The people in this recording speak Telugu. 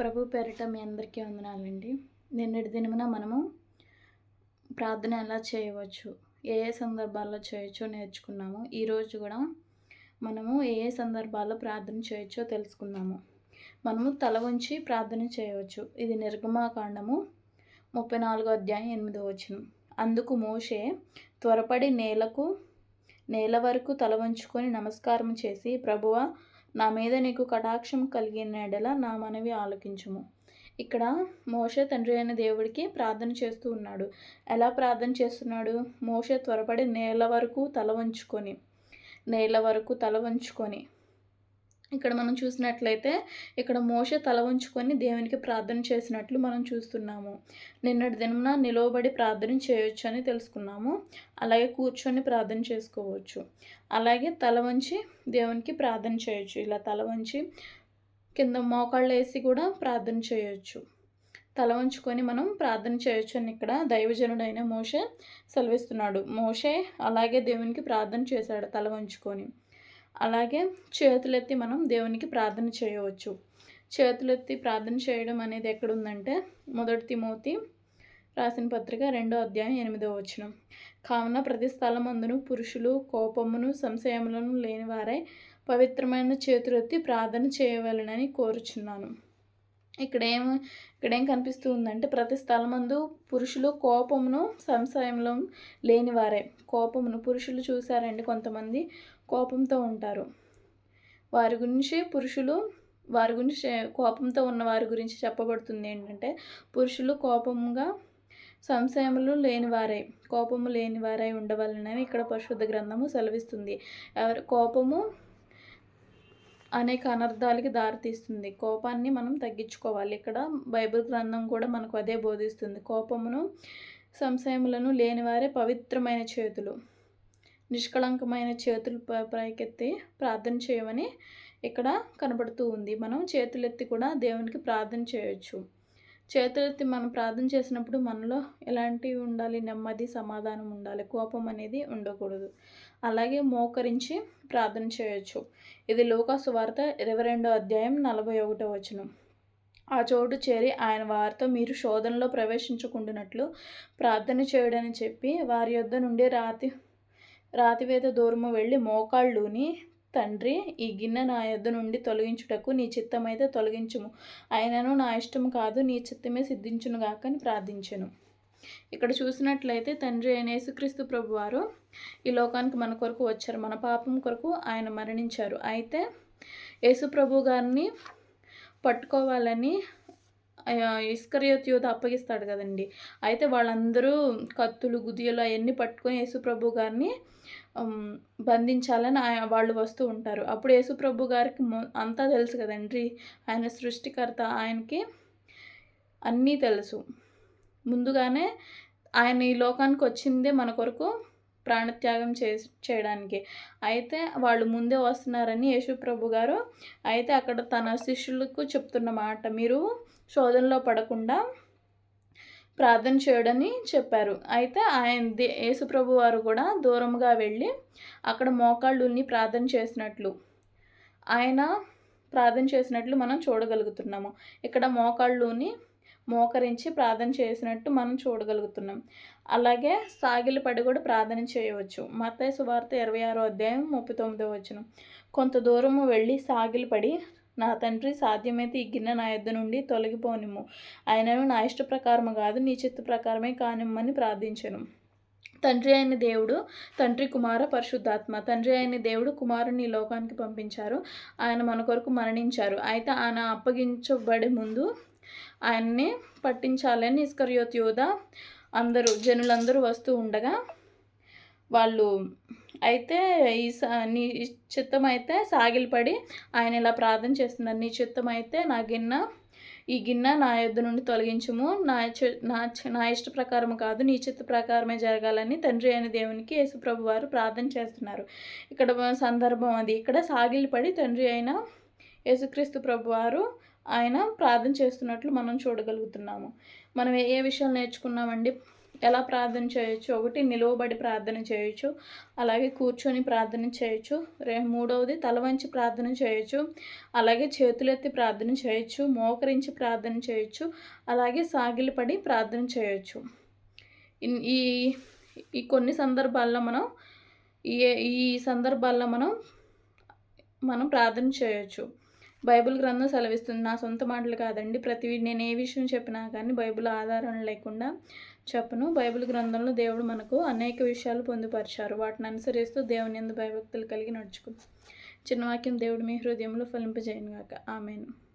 ప్రభు పేరిట మీ అందరికీ వందనాలండి. నిన్నటి దినమున మనము ప్రార్థన ఎలా చేయవచ్చు ఏ ఏ సందర్భాల్లో చేయొచ్చో నేర్చుకున్నాము. ఈరోజు కూడా మనము ఏ ఏ సందర్భాల్లో ప్రార్థన చేయొచ్చో తెలుసుకుందాము. మనము తల ఉంచి ప్రార్థన చేయవచ్చు. ఇది నిర్గమాకాండము ముప్పై నాలుగో అధ్యాయం ఎనిమిదో వచనం. అందుకు మోషే త్వరపడి నేలకు నేల వరకు తల వంచుకొని నమస్కారం చేసి ప్రభువ నా మీద నీకు కటాక్షం కలిగిన ఎడల నా మనవి ఆలకించుము. ఇక్కడ మోషే తండ్రి అయిన దేవుడికి ప్రార్థన చేస్తూ ఉన్నాడు. ఎలా ప్రార్థన చేస్తున్నాడు? మోషే త్వరపడి నేల వరకు తల వంచుకొని నేల వరకు తల వంచుకొని. ఇక్కడ మనం చూసినట్లయితే ఇక్కడ మోష తల వంచుకొని దేవునికి ప్రార్థన చేసినట్లు మనం చూస్తున్నాము. నిన్నటి దినమున నిలవబడి ప్రార్థన చేయొచ్చు అని తెలుసుకున్నాము. అలాగే కూర్చొని ప్రార్థన చేసుకోవచ్చు. అలాగే తల వంచి దేవునికి ప్రార్థన చేయొచ్చు. ఇలా తల వంచి కింద మోకాళ్ళు వేసి కూడా ప్రార్థన చేయొచ్చు. తల వంచుకొని మనం ప్రార్థన చేయొచ్చు అని ఇక్కడ దైవజనుడైన మోషే సెలవిస్తున్నాడు. మోషే అలాగే దేవునికి ప్రార్థన చేశాడు తల వంచుకొని. అలాగే చేతులెత్తి మనం దేవునికి ప్రార్థన చేయవచ్చు. చేతులెత్తి ప్రార్థన చేయడం అనేది ఎక్కడుందంటే మొదటి తిమోతి రాసిన పత్రిక రెండో అధ్యాయం ఎనిమిదో వచనం. కావున ప్రతి స్థలమందును పురుషులు కోపమును సంశయములను లేనివారై పవిత్రమైన చేతులెత్తి ప్రార్థన చేయవలనని కోరుచున్నాను. ఇక్కడ ఏం ఇక్కడ ఏం కనిపిస్తూ ఉందంటే ప్రతి స్థలమందు పురుషులు కోపమును సంశయంలో లేనివారే కోపమును పురుషులు చూసారండి కొంతమంది. కోపంతో ఉంటారు. వారి గురించి పురుషులు వారి గురించి కోపంతో ఉన్న వారి గురించి చెప్పబడుతుంది ఏంటంటే పురుషులు కోపంగా సంశయములు లేనివారై కోపము లేనివారై ఉండవలనని ఇక్కడ పరిశుద్ధ గ్రంథము సెలవిస్తుంది. ఎవరి కోపము అనేక అనర్థాలకి దారితీస్తుంది. కోపాన్ని మనం తగ్గించుకోవాలి. ఇక్కడ బైబిల్ గ్రంథం కూడా మనకు అదే బోధిస్తుంది. కోపమును సంశయములను లేనివారే పవిత్రమైన చేతులు. నిష్కళంకమైన చేతులు పైకెత్తి ప్రార్థన చేయమని ఇక్కడ కనబడుతూ ఉంది. మనం చేతులెత్తి కూడా దేవునికి ప్రార్థన చేయొచ్చు. చేతులెత్తి మనం ప్రార్థన చేసినప్పుడు మనలో ఎలాంటివి ఉండాలి? నెమ్మది సమాధానం ఉండాలి. కోపం అనేది ఉండకూడదు. అలాగే మోకరించి ప్రార్థన చేయొచ్చు. ఇది లోకాసు వార్త ఇరవై రెండో అధ్యాయం నలభై ఒకటో వచనం. ఆ చోటు చేరి ఆయన వారితో మీరు శోధనలో ప్రవేశించకుండానట్లు ప్రార్థన చేయడని చెప్పి వారి యొద్ద నుండి రాతి రాతివేద దూరము వెళ్ళి మోకాళ్ళుని తండ్రి ఈ గిన్నె నా యొద్ద నుండి తొలగించుటకు నీ చిత్తమైతే తొలగించుము. అయినను నా ఇష్టం కాదు నీ చిత్తమే సిద్ధించునుగాక అని ప్రార్థించను. ఇక్కడ చూసినట్లయితే తండ్రి అయిన యేసుక్రీస్తు ప్రభు వారు ఈ లోకానికి మన కొరకు వచ్చారు మన పాపం కొరకు ఆయన మరణించారు. అయితే యేసు ప్రభు గారిని పట్టుకోవాలని ఇస్కరియోత్ యూత అప్పగిస్తాడు కదండి. అయితే వాళ్ళందరూ కత్తులు గుదియలు అవన్నీ పట్టుకొని యేసుప్రభు గారిని బంధించాలని ఆయన వాళ్ళు వస్తూ ఉంటారు. అప్పుడు యేసుప్రభు గారికి అంతా తెలుసు కదండి. ఆయన సృష్టికర్త ఆయనకి అన్నీ తెలుసు. ముందుగానే ఆయన ఈ లోకానికి వచ్చిందే మన కొరకు ప్రాణత్యాగం చే చేయడానికి. అయితే వాళ్ళు ముందే వస్తున్నారని యేసుప్రభు గారు అయితే అక్కడ తన శిష్యులకు చెప్తున్న మాట మీరు శోధనలో పడకుండా ప్రార్థన చేయడని చెప్పారు. అయితే ఆయన దే యేసుప్రభు వారు కూడా దూరంగా వెళ్ళి అక్కడ మోకాళ్ళుని ప్రార్థన చేసినట్లు ఆయన ప్రార్థన చేసినట్లు మనం చూడగలుగుతున్నాము. ఇక్కడ మోకాళ్ళుని మోకరించి ప్రార్థన చేసినట్టు మనం చూడగలుగుతున్నాం. అలాగే సాగిలి పడి కూడా ప్రార్థన చేయవచ్చు. మత్తయ్య సువార్త ఇరవై ఆరో అధ్యాయం ముప్పై తొమ్మిదో వచ్చిన కొంత దూరము వెళ్ళి సాగిలి పడి నా తండ్రి సాధ్యమైతే ఈ గిన్నె నా యొద్ద నుండి తొలగిపోనిమ్ము. ఆయనను నా ఇష్ట ప్రకారము కాదు నీ చిత్త ప్రకారమే కానిమ్మని ప్రార్థించను. తండ్రి అయిన దేవుడు తండ్రి కుమార పరిశుద్ధాత్మ. తండ్రి అయిన దేవుడు కుమారుని లోకానికి పంపించారు. ఆయన మన కొరకు మరణించారు. అయితే ఆయన అప్పగించబడే ముందు ఆయన్ని పట్టించాలని ఇస్కర్యోత్ యోధ అందరూ జనులందరూ వస్తూ ఉండగా వాళ్ళు అయితే ఈ నీ చిత్తం అయితే సాగిలపడి ఆయన ఇలా ప్రార్థన చేస్తున్నారు. నీ చిత్తం అయితే నా గిన్నె ఈ గిన్నె నా యొద్ద నుండి తొలగించము. నా నా నా ఇష్ట ప్రకారం కాదు నీ చిత్త ప్రకారమే జరగాలని తండ్రి అయిన దేవునికి యేసుప్రభు వారు ప్రార్థన చేస్తున్నారు. ఇక్కడ సందర్భం అది. ఇక్కడ సాగిలిపడి తండ్రి అయిన యేసుక్రీస్తు ప్రభు వారు ఆయన ప్రార్థన చేస్తున్నట్లు మనం చూడగలుగుతున్నాము. మనం ఏ ఏ విషయాలు నేర్చుకున్నామండి? ఎలా ప్రార్థన చేయొచ్చు? ఒకటి నిలువబడి ప్రార్థన చేయొచ్చు. అలాగే కూర్చొని ప్రార్థన చేయొచ్చు. రే మూడవది తల వంచి ప్రార్థన చేయొచ్చు. అలాగే చేతులెత్తి ప్రార్థన చేయొచ్చు. మోకరించి ప్రార్థన చేయొచ్చు. అలాగే సాగిలపడి ప్రార్థన చేయొచ్చు. ఈ ఈ కొన్ని సందర్భాల్లో మనం ఈ ఈ సందర్భాల్లో మనం మనం ప్రార్థన చేయొచ్చు. బైబిల్ గ్రంథం సెలవిస్తుంది నా సొంత మాటలు కాదండి ప్రతి నేను ఏ విషయం చెప్పినా కానీ బైబిల్ ఆధారం లేకుండా చెప్పను. బైబిల్ గ్రంథంలో దేవుడు మనకు అనేక విషయాలు పొందుపరిచారు. వాటిని అనుసరిస్తూ దేవుని ఎందు భయభక్తులు కలిగి నడుచుకుంటాం చిన్న వాక్యం దేవుడు మీ హృదయంలో ఫలింపజేయను గాక ఆమెను.